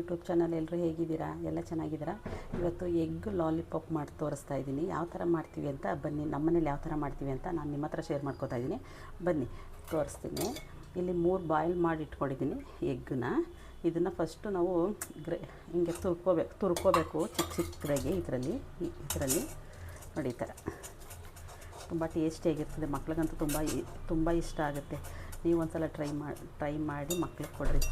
YouTube channel ಎಲ್ಲರೂ ಹೇಗಿದ್ದೀರಾ? ಎಲ್ಲ ಚೆನ್ನಾಗಿದ್ದೀರಾ? ಇವತ್ತು ಎಗ್ ಲಾಲಿಪಾಪ್ ಮಾಡಿ ತೋರಿಸ್ತಾ ಇದ್ದೀನಿ. ಯಾವ ಥರ ಮಾಡ್ತೀವಿ ಅಂತ ಬನ್ನಿ. ನಮ್ಮ ಮನೇಲಿ ಯಾವ ಥರ ಮಾಡ್ತೀವಿ ಅಂತ ನಾನು ನಿಮ್ಮ ಹತ್ರ ಶೇರ್ ಮಾಡ್ಕೋತಾ ಇದ್ದೀನಿ. ಬನ್ನಿ, ತೋರಿಸ್ತೀನಿ. ಇಲ್ಲಿ ಮೂರು ಬಾಯ್ಲ್ ಮಾಡಿ ಇಟ್ಕೊಂಡಿದ್ದೀನಿ ಎಗ್ಗನ್ನ. ಇದನ್ನು ಫಸ್ಟು ನಾವು ಗ್ರೆ, ಹಿಂಗೆ ತುರ್ಕೋಬೇಕು ತುರ್ಕೋಬೇಕು ಚಿಕ್ಕ ಚಿಕ್ಕದಾಗಿ ಇದರಲ್ಲಿ ಇದರಲ್ಲಿ. ನೋಡಿ ಈ ಥರ. ತುಂಬ ಟೇಸ್ಟಿಯಾಗಿರ್ತದೆ ಮಕ್ಳಿಗಂತೂ ತುಂಬ ತುಂಬ ಇಷ್ಟ ಆಗುತ್ತೆ. ನೀವು ಒಂದ್ಸಲ ಟ್ರೈ ಮಾಡಿ ಟ್ರೈ ಮಾಡಿ ಮಕ್ಳಿಗೆ ಕೊಡ್ರಿ.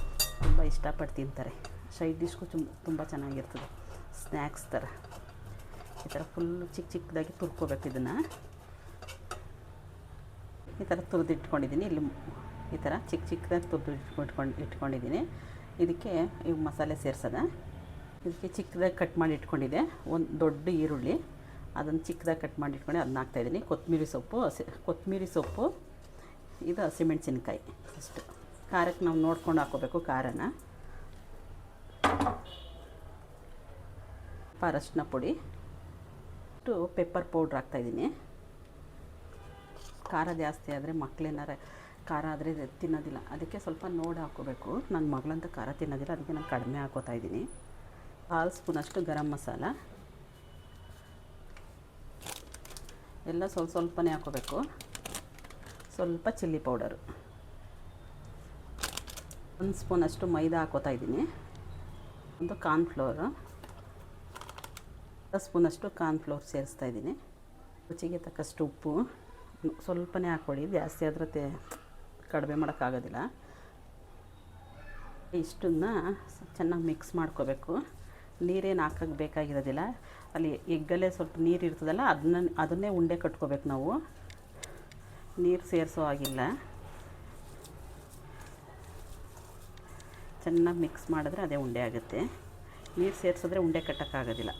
ತುಂಬ ಇಷ್ಟಪಟ್ಟು ತಿಂತಾರೆ. ಸೈಡ್ ಡಿಶ್ಗೂ ತುಂಬ ತುಂಬ ಚೆನ್ನಾಗಿರ್ತದೆ. ಸ್ನ್ಯಾಕ್ಸ್ ಥರ. ಈ ಥರ ಫುಲ್ಲು ಚಿಕ್ಕ ಚಿಕ್ಕದಾಗಿ ತುರ್ಕೋಬೇಕು ಇದನ್ನು. ಈ ಥರ ತುರಿದಿಟ್ಕೊಂಡಿದ್ದೀನಿ. ಇಲ್ಲಿ ಈ ಥರ ಚಿಕ್ಕ ಚಿಕ್ಕದಾಗಿ ತುರಿದು ಇಟ್ಕೊಂಡು ಇಟ್ಕೊಂಡಿದ್ದೀನಿ. ಇದಕ್ಕೆ ಇವು ಮಸಾಲೆ ಸೇರ್ಸೋದ? ಇದಕ್ಕೆ ಚಿಕ್ಕದಾಗಿ ಕಟ್ ಮಾಡಿ ಇಟ್ಕೊಂಡಿದ್ದೆ. ಒಂದು ದೊಡ್ಡ ಈರುಳ್ಳಿ. ಅದನ್ನು ಚಿಕ್ಕದಾಗಿ ಕಟ್ ಮಾಡಿ ಇಟ್ಕೊಂಡು ಅದನ್ನ ಹಾಕ್ತಾಯಿದ್ದೀನಿ ಕೊತ್ತಂಬರಿ ಸೊಪ್ಪು, ಹಸಿ, ಕೊತ್ತಂಬರಿ ಸೊಪ್ಪು, ಇದು ಹಸಿಮೆಣ್ಸಿನ್ಕಾಯಿ. ಅಷ್ಟು. ಖಾರಕ್ಕೆ ನಾವು ನೋಡ್ಕೊಂಡು ಹಾಕೋಬೇಕು ಖಾರನ. ಸ್ವಲ್ಪ ಅರಶಿನ ಪುಡಿ ಟು ಪೆಪ್ಪರ್ ಪೌಡ್ರ್ ಹಾಕ್ತಾಯಿದ್ದೀನಿ ಖಾರ ಜಾಸ್ತಿ ಆದರೆ ಮಕ್ಕಳೇನಾರ ಖಾರ ಆದರೆ ತಿನ್ನೋದಿಲ್ಲ. ಅದಕ್ಕೆ ಸ್ವಲ್ಪ ನೋಡಿ ಹಾಕೋಬೇಕು. ನನ್ನ ಮಗಳಂತ ಖಾರ ತಿನ್ನೋದಿಲ್ಲ, ಅದಕ್ಕೆ ನಾನು ಕಡಿಮೆ ಹಾಕೋತಾ ಇದ್ದೀನಿ. ಕಾಲು ಸ್ಪೂನಷ್ಟು ಗರಂ ಮಸಾಲ. ಎಲ್ಲ ಸ್ವಲ್ಪ ಸ್ವಲ್ಪನೇ ಹಾಕೋಬೇಕು. ಸ್ವಲ್ಪ ಚಿಲ್ಲಿ ಪೌಡರು ಒಂದು ಸ್ಪೂನಷ್ಟು ಮೈದಾ ಹಾಕೋತಾ ಇದ್ದೀನಿ. ಒಂದು ಕಾರ್ನ್ಫ್ಲೋರು ಸ್ಪೂನಷ್ಟು ಕಾರ್ನ್ಫ್ಲೋರ್ ಸೇರಿಸ್ತಾ ಇದ್ದೀನಿ. ರುಚಿಗೆ ತಕ್ಕಷ್ಟು ಉಪ್ಪು. ಸ್ವಲ್ಪನೇ ಹಾಕ್ಕೊಳ್ಳಿ. ಜಾಸ್ತಿ ಆದರೆ ಕಡಿಮೆ ಮಾಡೋಕ್ಕಾಗೋದಿಲ್ಲ. ಇಷ್ಟನ್ನ ಚೆನ್ನಾಗಿ ಮಿಕ್ಸ್ ಮಾಡ್ಕೋಬೇಕು. ನೀರೇನು ಹಾಕಕ್ಕೆ ಬೇಕಾಗಿರೋದಿಲ್ಲ. ಅಲ್ಲಿ ಎಗ್ಗಲ್ಲೇ ಸ್ವಲ್ಪ ನೀರು ಇರ್ತದಲ್ಲ ಅದನ್ನ ಅದನ್ನೇ ಉಂಡೆ ಕಟ್ಕೋಬೇಕು ನಾವು. ನೀರು ಸೇರಿಸೋ ಆಗಿಲ್ಲ ಚೆನ್ನಾಗಿ ಮಿಕ್ಸ್ ಮಾಡಿದ್ರೆ ಅದೇ ಉಂಡೆ ಆಗುತ್ತೆ. ನೀರು ಸೇರಿಸಿದ್ರೆ ಉಂಡೆ ಕಟ್ಟೋಕ್ಕಾಗೋದಿಲ್ಲ.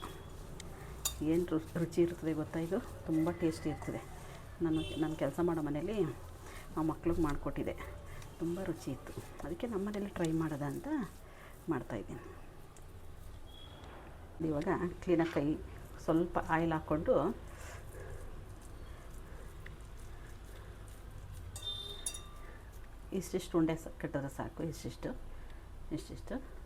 ಏನು ರುಚಿ ಇರ್ತದೆ ಗೊತ್ತಾ ಇದು? ತುಂಬ ಟೇಸ್ಟಿ ಇರ್ತದೆ. ನಾನು ನಾನು ಕೆಲಸ ಮಾಡೋ ಮನೇಲಿ ಆ ಮಕ್ಳಿಗೆ ಮಾಡಿಕೊಟ್ಟಿದ್ದೆ ತುಂಬ ರುಚಿ ಇತ್ತು. ಅದಕ್ಕೆ ನಮ್ಮ ಮನೇಲಿ ಟ್ರೈ ಮಾಡೋದ ಅಂತ ಮಾಡ್ತಾಯಿದ್ದೀನಿ ಇವಾಗ ಕ್ಲೀನಾಗಿ ಕೈ ಸ್ವಲ್ಪ ಆಯಿಲ್ ಹಾಕ್ಕೊಂಡು ಇಷ್ಟಿಷ್ಟು ಉಂಡೆ ಕಟ್ಟಿದ್ರೆ ಸಾಕು. ಇಷ್ಟಿಷ್ಟು ಇಷ್ಟಿಷ್ಟು.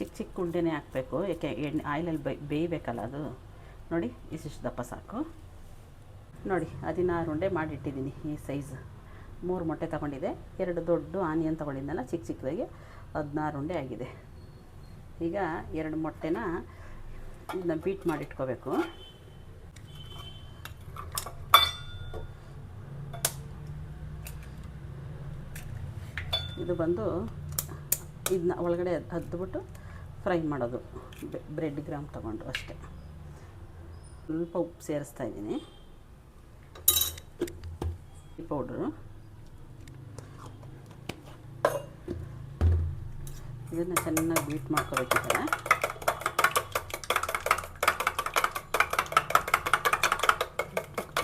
ಚಿಕ್ಕ ಚಿಕ್ಕ ಉಂಡೆನೇ ಹಾಕಬೇಕು. ಯಾಕೆ ಎಣ್ಣೆ, ಆಯಿಲಲ್ಲಿ ಬೈ, ಬೇಯಬೇಕಲ್ಲ ಅದು. ನೋಡಿ, ಇಷ್ಟಿಷ್ಟು ದಪ್ಪ ಸಾಕು. ನೋಡಿ, ಹದಿನಾರು ಉಂಡೆ ಮಾಡಿಟ್ಟಿದ್ದೀನಿ ಈ ಸೈಜ್. ಮೂರು ಮೊಟ್ಟೆ ತಗೊಂಡಿದ್ದೆ ಎರಡು ದೊಡ್ಡ ಆನಿಯನ್ ತೊಗೊಂಡಿದ್ದೆನಲ್ಲ, ಚಿಕ್ಕ ಚಿಕ್ಕದಾಗಿ. ಹದಿನಾರು ಉಂಡೆ ಆಗಿದೆ. ಈಗ ಎರಡು ಮೊಟ್ಟೆನ ಇದನ್ನ ಬೀಟ್ ಮಾಡಿಟ್ಕೋಬೇಕು. ಇದು ಬಂದು ಇದನ್ನ ಒಳಗಡೆ ಹದ್ದುಬಿಟ್ಟು ಫ್ರೈ ಮಾಡೋದು ಬ್ರೆಡ್ ಗ್ರಾಮ್ ತೊಗೊಂಡು ಅಷ್ಟೇ. ಸ್ವಲ್ಪ ಉಪ್ಪು ಸೇರಿಸ್ತಾ ಇದ್ದೀನಿ. ಪೌಡ್ರು. ಇದನ್ನು ಚೆನ್ನಾಗಿ ಬೀಟ್ ಮಾಡ್ಕೋಬೇಕಿದ್ದಾರೆ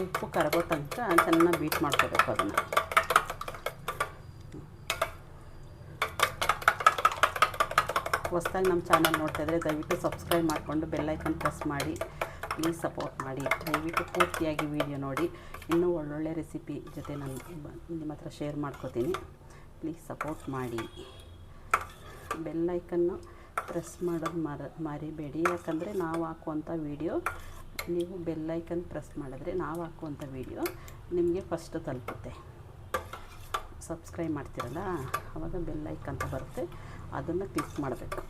ಉಪ್ಪು ಕರಗೋ ತನಕ ಚೆನ್ನಾಗಿ ಬೀಟ್ ಮಾಡ್ಕೋಬೇಕು ಅದನ್ನು. ಹೊಸ್ದಾಗಿ ನಮ್ಮ ಚಾನಲ್ ನೋಡ್ತಾ ಇದ್ದರೆ ದಯವಿಟ್ಟು ಸಬ್ಸ್ಕ್ರೈಬ್ ಮಾಡಿಕೊಂಡು ಬೆಲ್ಲೈಕನ್ ಪ್ರೆಸ್ ಮಾಡಿ. ಪ್ಲೀಸ್ ಸಪೋರ್ಟ್ ಮಾಡಿ. ದಯವಿಟ್ಟು ಪೂರ್ತಿಯಾಗಿ ವಿಡಿಯೋ ನೋಡಿ. ಇನ್ನೂ ಒಳ್ಳೊಳ್ಳೆ ರೆಸಿಪಿ ಜೊತೆ ನಾನು ನಿಮ್ಮ ಹತ್ರ ಶೇರ್ ಮಾಡ್ಕೋತೀನಿ. ಪ್ಲೀಸ್ ಸಪೋರ್ಟ್ ಮಾಡಿ. ಬೆಲ್ಲೈಕನ್ನು ಪ್ರೆಸ್ ಮಾಡೋದು ಮರ, ಮರಿಬೇಡಿ. ಯಾಕಂದರೆ ನಾವು ಹಾಕುವಂಥ ವೀಡಿಯೋ ನೀವು ಬೆಲ್ಲೈಕನ್ ಪ್ರೆಸ್ ಮಾಡಿದ್ರೆ ನಾವು ಹಾಕುವಂಥ ವೀಡಿಯೋ ನಿಮಗೆ ಫಸ್ಟ್ ತಲುಪುತ್ತೆ. ಸಬ್ಸ್ಕ್ರೈಬ್ ಮಾಡ್ತೀರಲ್ಲ? ಆವಾಗ ಬೆಲ್ಲೈಕ್ ಅಂತ ಬರುತ್ತೆ. ಅದನ್ನು ಕ್ಲಿಕ್ ಮಾಡಬೇಕು.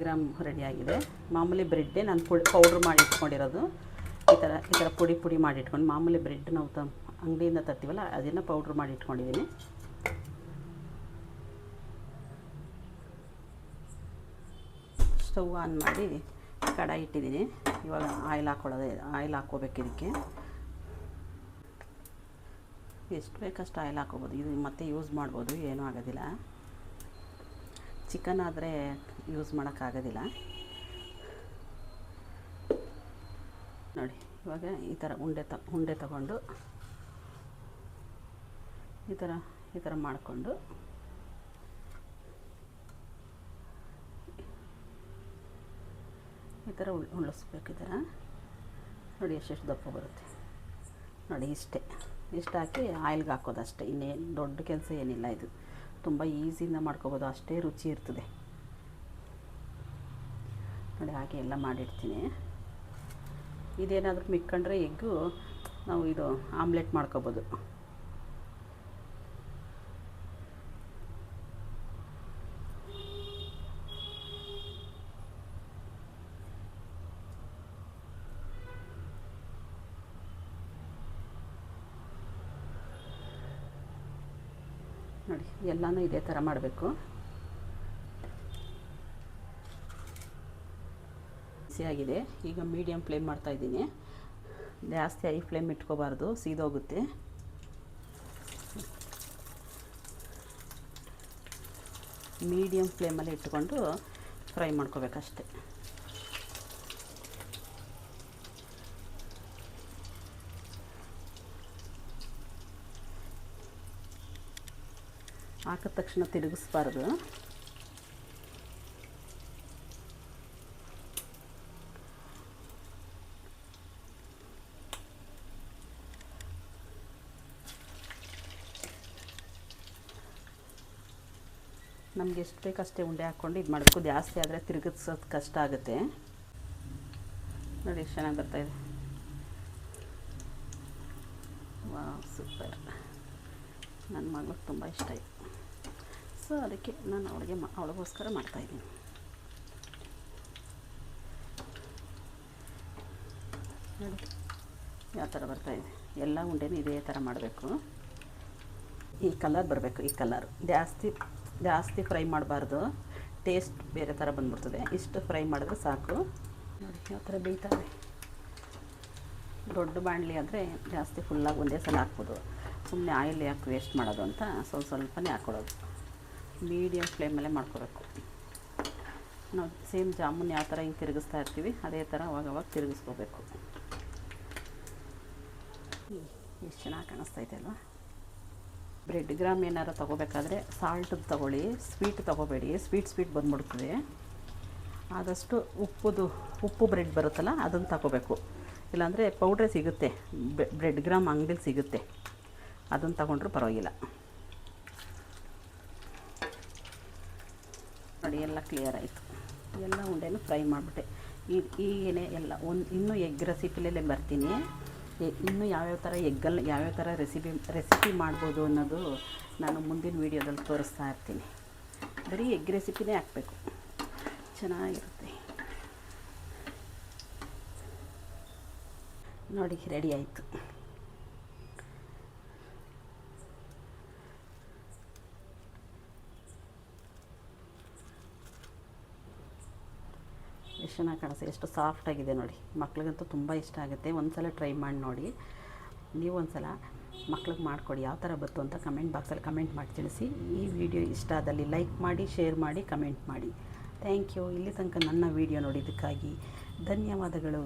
ಗ್ರಾಮ್ ರೆಡಿಯಾಗಿದೆ ಮಾಮೂಲಿ ಬ್ರೆಡ್ಡೇ ನಾನು ಪುಡಿ ಪೌಡ್ರ್ ಮಾಡಿ ಇಟ್ಕೊಂಡಿರೋದು. ಈ ಥರ ಈ ಥರ ಪುಡಿ ಪುಡಿ ಮಾಡಿ ಇಟ್ಕೊಂಡು ಮಾಮೂಲಿ ಬ್ರೆಡ್ ನಾವು ತ, ಅಂಗಡಿಯಿಂದ ತರ್ತೀವಲ್ಲ, ಅದನ್ನು ಪೌಡ್ರ್ ಮಾಡಿ ಇಟ್ಕೊಂಡಿದ್ದೀನಿ ಸ್ಟವ್ ಆನ್ ಮಾಡಿ ಕಡಾಯಿ ಇಟ್ಟಿದ್ದೀನಿ ಇವಾಗ ಆಯಿಲ್ ಹಾಕ್ಕೊಳ್ಳೋದೇ ಆಯಿಲ್ ಹಾಕ್ಕೋಬೇಕು ಇದಕ್ಕೆ. ಎಷ್ಟು ಬೇಕಷ್ಟು ಆಯಿಲ್ ಹಾಕೋಬೋದು? ಇದು ಮತ್ತೆ ಯೂಸ್ ಮಾಡ್ಬೋದು, ಏನೂ ಆಗೋದಿಲ್ಲ. ಚಿಕನ್ ಆದರೆ ಯೂಸ್ ಮಾಡೋಕ್ಕಾಗೋದಿಲ್ಲ ನೋಡಿ, ಇವಾಗ ಈ ಥರ ಉಂಡೆ ತ, ಉಂಡೆ ತಗೊಂಡು, ಈ ಥರ ಈ ಥರ ಮಾಡಿಕೊಂಡು, ಈ ಥರ ಉಳ್, ಉಳಿಸ್ಬೇಕು ಈ ಥರ ನೋಡಿ, ಎಷ್ಟೆಷ್ಟು ದಪ್ಪ ಬರುತ್ತೆ. ನೋಡಿ, ಇಷ್ಟೇ. ಇಷ್ಟು ಹಾಕಿ ಆಯಿಲ್ಗೆ ಹಾಕೋದು ಅಷ್ಟೇ. ಇನ್ನೇನು ದೊಡ್ಡ ಕೆಲಸ ಏನಿಲ್ಲ ಇದು. ತುಂಬ ಈಸಿಯಿಂದ ಮಾಡ್ಕೋಬೋದು. ಅಷ್ಟೇ ರುಚಿ ಇರ್ತದೆ. ನೋಡಿ, ಹಾಗೆ ಎಲ್ಲ ಮಾಡಿಡ್ತೀನಿ. ಇದೇನಾದರೂ ಮಿಕ್ಕಂಡ್ರೆ ಎಗ್ಗು ನಾವು ಇದು ಆಮ್ಲೆಟ್ ಮಾಡ್ಕೋಬೋದು. ನೋಡಿ, ಎಲ್ಲನೂ ಇದೇ ಥರ ಮಾಡಬೇಕು. ಆಗಿದೆ ಈಗ ಮೀಡಿಯಮ್ ಫ್ಲೇಮ್ ಮಾಡ್ತಾ ಇದ್ದೀನಿ. ಜಾಸ್ತಿ ಐ ಫ್ಲೇಮ್ ಇಟ್ಕೋಬಾರ್ದು, ಸೀದೋಗುತ್ತೆ. ಮೀಡಿಯಮ್ ಫ್ಲೇಮಲ್ಲಿ ಇಟ್ಕೊಂಡು ಫ್ರೈ ಮಾಡ್ಕೋಬೇಕಷ್ಟೆ. ಹಾಕಿದ ತಕ್ಷಣ ತಿರುಗಿಸ್ಬಾರ್ದು. ನಮ್ಗೆ ಎಷ್ಟು ಬೇಕು ಅಷ್ಟೇ ಉಂಡೆ ಹಾಕ್ಕೊಂಡು ಇದು ಮಾಡಬೇಕು. ಜಾಸ್ತಿ ಆದರೆ ತಿರುಗಿಸೋದು ಕಷ್ಟ ಆಗುತ್ತೆ. ನೋಡಿ ಎಷ್ಟು ಚೆನ್ನಾಗಿ ಇದೆ. ವಾ ಸೂಪರ್. ನನ್ನ ಮಗಳಿಗೆ ತುಂಬ ಇಷ್ಟ ಆಯಿತು. ಸೊ ಅದಕ್ಕೆ ನಾನು ಅವಳಿಗೆ ಮಾ, ಅವಳಿಗೋಸ್ಕರ ಮಾಡ್ತಾಯಿದ್ದೀನಿ ನೋಡಿ, ಯಾವ ಥರ ಬರ್ತಾಯಿದೆ ಎಲ್ಲ ಉಂಡೆನೂ ಇದೇ ಥರ ಮಾಡಬೇಕು. ಈ ಕಲರ್ ಬರಬೇಕು, ಈ ಕಲರ್. ಜಾಸ್ತಿ ಜಾಸ್ತಿ ಫ್ರೈ ಮಾಡಬಾರ್ದು. ಟೇಸ್ಟ್ ಬೇರೆ ಥರ ಬಂದ್ಬಿಡ್ತದೆ. ಇಷ್ಟು ಫ್ರೈ ಮಾಡಿದ್ರೆ ಸಾಕು. ನೋಡಿ, ಯಾವ ಥರ ಬೇಯ್ತಾರೆ. ದೊಡ್ಡ ಬಾಣಲಿ ಆದರೆ ಜಾಸ್ತಿ ಫುಲ್ಲಾಗಿ ಒಂದೇ ಸಲ ಹಾಕ್ಬೋದು. ಸುಮ್ಮನೆ ಆಯಿಲ್ ಯಾಕೆ ವೇಸ್ಟ್ ಮಾಡೋದು ಅಂತ ಸ್ವಲ್ಪ, ಸ್ವಲ್ಪನೇ ಹಾಕ್ಕೊಡೋದು ಮೀಡಿಯಮ್ ಫ್ಲೇಮಲ್ಲೇ ಮಾಡ್ಕೋಬೇಕು. ನಾವು ಸೇಮ್ ಜಾಮೂನ್ ಯಾವ ಥರ ಹಿಂಗೆ ತಿರುಗಿಸ್ತಾ ಇರ್ತೀವಿ, ಅದೇ ಥರ ಅವಾಗ ಅವಾಗ ತಿರುಗಿಸ್ಕೋಬೇಕು. ಎಷ್ಟು ಚೆನ್ನಾಗಿ ಕಾಣಿಸ್ತೈತೆ ಅಲ್ವಾ? ಬ್ರೆಡ್ ಗ್ರಾಮ್ ಏನಾರು ತೊಗೋಬೇಕಾದ್ರೆ ಸಾಲ್ಟದ್ದು ತೊಗೊಳ್ಳಿ ಸ್ವೀಟ್ ತೊಗೋಬೇಡಿ. ಸ್ವೀಟ್ ಸ್ವೀಟ್ ಬಂದ್ಬಿಡ್ತದೆ. ಆದಷ್ಟು ಉಪ್ಪುದು, ಉಪ್ಪು ಬ್ರೆಡ್ ಬರುತ್ತಲ್ಲ, ಅದನ್ನು ತಗೋಬೇಕು. ಇಲ್ಲಾಂದರೆ ಪೌಡ್ರೇ ಸಿಗುತ್ತೆ. ಬ್ರೆಡ್ ಗ್ರಾಮ್ ಅಂಗಡಿಲಿ ಸಿಗುತ್ತೆ. ಅದನ್ನು ತಗೊಂಡ್ರೂ ಪರವಾಗಿಲ್ಲ. ನೋಡಿ, ಎಲ್ಲ ಕ್ಲಿಯರ್ ಆಯಿತು. ಎಲ್ಲ ಉಂಡೆನೂ ಫ್ರೈ ಮಾಡಿಬಿಟ್ಟೆ. ಈ ಈಗೇನೆ ಎಲ್ಲ ಒಂದು, ಇನ್ನೂ ಎಗ್ ರೆಸಿಪಿಲೇ ಬರ್ತೀನಿ. ಇನ್ನೂ ಯಾವ್ಯಾವ ಥರ ಎಗ್ಗಲ್ಲಿ ಯಾವ್ಯಾವ ಥರ ರೆಸಿಪಿ ರೆಸಿಪಿ ಮಾಡ್ಬೋದು ಅನ್ನೋದು ನಾನು ಮುಂದಿನ ವೀಡಿಯೋದಲ್ಲಿ ತೋರಿಸ್ತಾ ಇರ್ತೀನಿ. ಬರೀ ಎಗ್ ರೆಸಿಪಿನೇ ಹಾಕಬೇಕು. ಚೆನ್ನಾಗಿರುತ್ತೆ. ನೋಡಿ ರೆಡಿ ಆಯಿತು. ಎಷ್ಟು ಚೆನ್ನಾಗಿ ಕಾಣಿಸ್ತಾ ಎಷ್ಟು ಸಾಫ್ಟಾಗಿದೆ ನೋಡಿ. ಮಕ್ಳಿಗಂತೂ ತುಂಬ ಇಷ್ಟ ಆಗುತ್ತೆ. ಒಂದು ಸಲ ಟ್ರೈ ಮಾಡಿ ನೋಡಿ. ನೀವು ಒಂದು ಸಲ ಮಕ್ಳಿಗೆ ಮಾಡಿಕೊಡಿ. ಯಾವ ಥರ ಬಂತು ಅಂತ ಕಮೆಂಟ್ ಬಾಕ್ಸಲ್ಲಿ ಕಮೆಂಟ್ ಮಾಡಿ ತಿಳಿಸಿ. ಈ ವಿಡಿಯೋ ಇಷ್ಟ ಆದಲ್ಲಿ ಲೈಕ್ ಮಾಡಿ ಶೇರ್ ಮಾಡಿ ಕಮೆಂಟ್ ಮಾಡಿ. ಥ್ಯಾಂಕ್ ಯು ಇಲ್ಲಿ ತನಕ ನನ್ನ ವಿಡಿಯೋ ನೋಡಿದ್ದಕ್ಕಾಗಿ ಧನ್ಯವಾದಗಳು.